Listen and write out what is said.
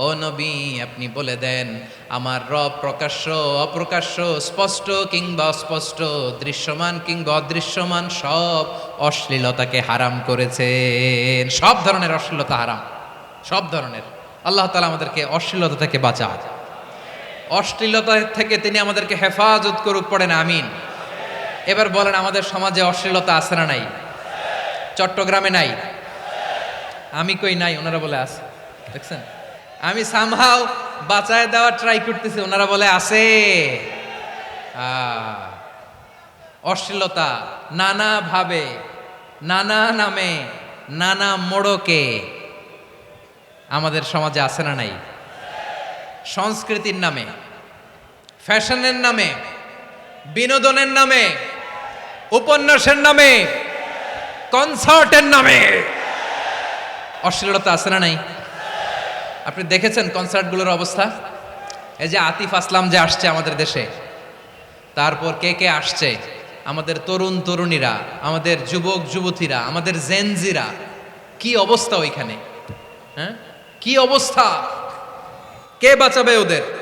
ও নবী, আপনি বলে দেন, আমার রব প্রকাশ্য, অপ্রকাশ্য, স্পষ্ট কিংবা অস্পষ্ট, দৃশ্যমান কিংবা অদৃশ্যমান, সব অশ্লীলতাকে হারাম করেছেন। সব ধরনের অশ্লীলতা হারাম। সব ধরনের। আল্লাহ তালা আমাদেরকে অশ্লীলতা থেকে বাঁচা অশ্লীলতা থেকে তিনি আমাদেরকে হেফাজত করুক, পড়েন, আমিন। এবার বলেন, আমাদের সমাজে অশ্লীলতা আছে না নাই? চট্টগ্রামে নাই? আমি কই নাই? ওনারা বলে আছে। দেখছেন? আমি সামহাও বাঁচায় দেওয়ার ট্রাই করতেছি। ওনারা বলে, আছে। অশ্লীলতা নানা ভাবে নানা নামে, নানা মোড়কে আমাদের সমাজে আছে না নাই? সংস্কৃতির নামে, ফ্যাশনের নামে, বিনোদনের নামে, উপন্যাসের নামে, কনসার্টের নামে। অশ্লীলতা আছে না নাই? আপনি দেখেছেন কনসার্টগুলোর অবস্থা? এই যে আতিফ আসলাম যে আসছে আমাদের দেশে। তারপর কে কে আসছে? আমাদের তরুণ তরুণীরা, আমাদের যুবক যুবতীরা, আমাদের জেনজিরা কি অবস্থা ওইখানে? হ্যাঁ? কি অবস্থা? কে বাঁচাবে ওদের?